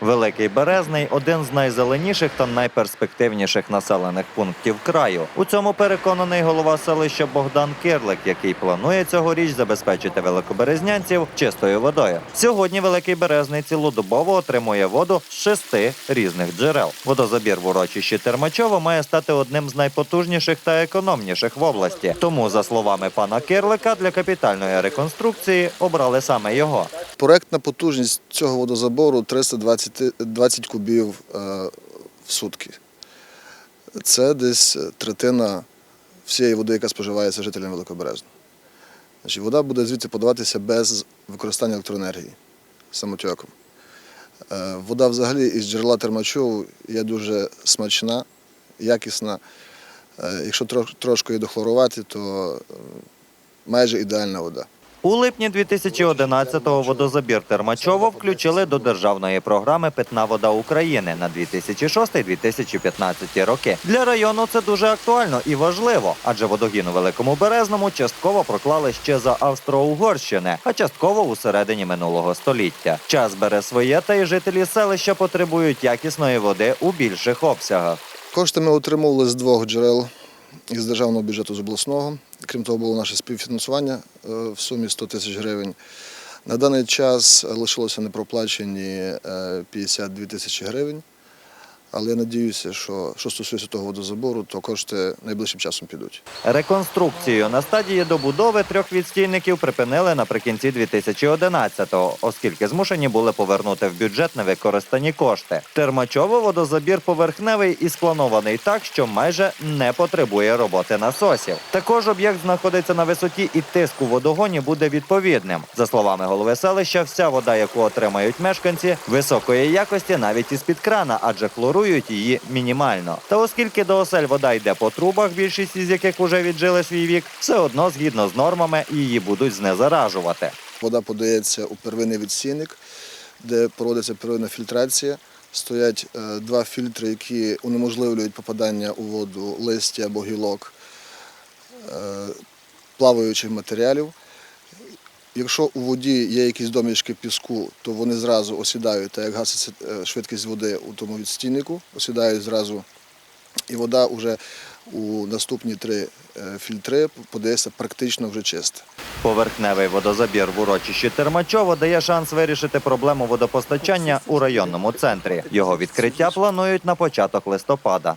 Великий Березний один з найзеленіших та найперспективніших населених пунктів краю. У цьому переконаний голова селища Богдан Кирлик, який планує цьогоріч забезпечити великоберезнянців чистою водою. Сьогодні Великий Березний цілодобово отримує воду з шести різних джерел. Водозабір в урочищі Термачово має стати одним з найпотужніших та економніших в області. Тому, за словами пана Кирлика, для капітальної реконструкції обрали саме його. Проектна потужність цього водозабору 320 кубів е, в сутки. Це десь третина всієї води, яка споживається жителям Великобережного. Значить, вода буде звідси подаватися без використання електроенергії самотьоком. Е, Вода взагалі із джерела термачову є дуже смачна, якісна. Е, Якщо трошки її дохлорувати, то е, майже ідеальна вода. У липні 2011-го водозабір Термачово включили до державної програми Питна вода України на 2006-2015 роки. Для району це дуже актуально і важливо, адже водогін у Великому Березному частково проклали ще за Австро-Угорщини, а частково у середині минулого століття. Час бере своє, та й жителі селища потребують якісної води у більших обсягах. Кошти ми отримували з двох джерел із державного бюджету з обласного. Крім того, було наше співфінансування е, в сумі 100 тисяч гривень. На даний час лишилося непроплачені е, 52 тисячі гривень. Але я надіюся, що що стосується того водозабору, то кошти найближчим часом підуть. Реконструкцію на стадії добудови трьох відстійників припинили наприкінці 2011-го, оскільки змушені були повернути в бюджет невикористані кошти. Термачово водозабір поверхневий і спланований так, що майже не потребує роботи насосів. Також об'єкт знаходиться на висоті і тиск у водогоні буде відповідним. За словами голови селища, вся вода, яку отримають мешканці, високої якості навіть із під крана, адже хлорують її мінімально. Та оскільки до осель вода йде по трубах, більшість із яких уже віджили свій вік, все одно згідно з нормами її будуть знезаражувати. Вода подається у первинний відстійник, де проводиться первинна фільтрація. Стоять е, два фільтри, які унеможливлюють попадання у воду листя або гілок е, плаваючих матеріалів. Якщо у воді є якісь домішки піску, то вони зразу осідають, так як гаситься е, швидкість води у тому відстійнику, осідають зразу. І вода вже у наступні три е, фільтри подається практично вже чиста. Поверхневий водозабір в урочищі Термачово дає шанс вирішити проблему водопостачання у районному центрі. Його відкриття планують на початок листопада.